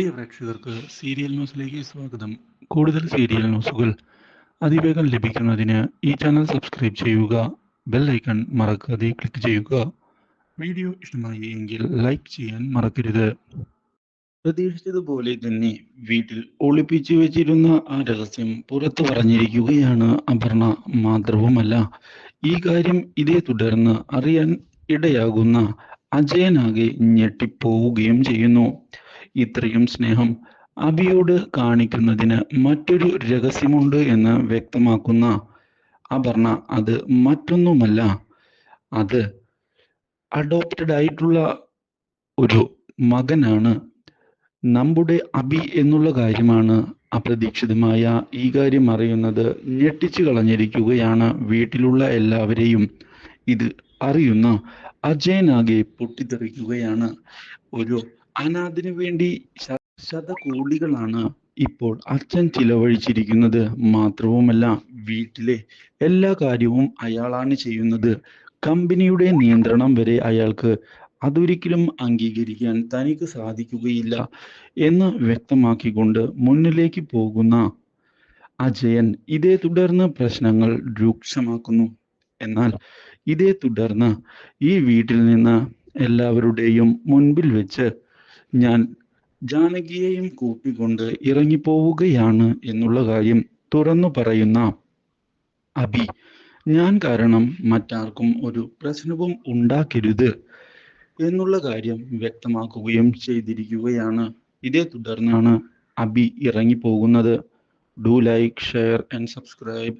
പ്രിയ പ്രേക്ഷകർക്ക് സീരിയൽ ന്യൂസിലേക്ക് സ്വാഗതം. കൂടുതൽ സീരിയൽ ന്യൂസുകൾ അതിവേഗം ലഭിക്കുന്നതിന് ഈ ചാനൽ സബ്സ്ക്രൈബ് ചെയ്യുക ബെൽ ഐക്കൺ മറക്കാതെ ക്ലിക്ക് ചെയ്യുക. വീഡിയോ ഇഷ്ടമായി എങ്കിൽ ലൈക്ക് ചെയ്യാൻ മറക്കരുത്. പ്രതീക്ഷിച്ചതുപോലെ തന്നെ വീട്ടിൽ ഒളിപ്പിച്ചു വെച്ചിരുന്ന ആ രഹസ്യം പുറത്തു പറഞ്ഞിരിക്കുകയാണ് അപർണ. മാത്രവുമല്ല ഈ കാര്യം ഇതേ തുടർന്ന് അറിയാൻ ഇടയാകുന്ന അജയനാകെ ഞെട്ടിപ്പോവുകയും ചെയ്യുന്നു. ഇത്രയും സ്നേഹം അബിയോട് കാണിക്കുന്നതിന് മറ്റൊരു രഹസ്യമുണ്ട് എന്ന് വ്യക്തമാക്കുന്ന അപർണ അത് മറ്റൊന്നുമല്ല. അത് അഡോപ്റ്റഡ് ആയിട്ടുള്ള ഒരു മകനാണ്. നമ്മുടെ അബി എന്നുള്ള കാര്യമാണ് അപ്രതീക്ഷിതമായ ഈ കാര്യം അറിയുന്നത്. ഞെട്ടിച്ചു കളഞ്ഞിരിക്കുകയാണ് വീട്ടിലുള്ള എല്ലാവരെയും. ഇത് അറിയുന്ന അജയനാകെ പൊട്ടിത്തെറിക്കുകയാണ്. ഒരു അനാഥിനു വേണ്ടി ശതകോടികളാണ് ഇപ്പോൾ അച്ഛൻ ചിലവഴിച്ചിരിക്കുന്നത്. മാത്രവുമല്ല വീട്ടിലെ എല്ലാ കാര്യവും അയാളാണ് ചെയ്യുന്നത്. കമ്പനിയുടെ നിയന്ത്രണം വരെ അയാൾക്ക് അതൊരിക്കലും അംഗീകരിക്കാൻ തനിക്ക് സാധിക്കുകയില്ല എന്ന് വ്യക്തമാക്കിക്കൊണ്ട് മുന്നിലേക്ക് പോകുന്ന അജയൻ ഇതേ തുടർന്ന് പ്രശ്നങ്ങൾ രൂക്ഷമാക്കുന്നു. എന്നാൽ ഇതേ തുടർന്ന് ഈ വീട്ടിൽ നിന്ന് എല്ലാവരുടെയും മുൻപിൽ വെച്ച് ഞാൻ ജാനകിയെയും കൂട്ടിക്കൊണ്ട് ഇറങ്ങിപ്പോവുകയാണ് എന്നുള്ള കാര്യം തുറന്നു പറയുന്ന അബി. ഞാൻ കാരണം മറ്റാർക്കും ഒരു പ്രശ്നവും ഉണ്ടാക്കരുത് എന്നുള്ള കാര്യം വ്യക്തമാക്കുകയും ചെയ്തിരിക്കുകയാണ്. ഇതേ തുടർന്നാണ് Abi ഇറങ്ങിപ്പോകുന്നത്. Do like share and subscribe.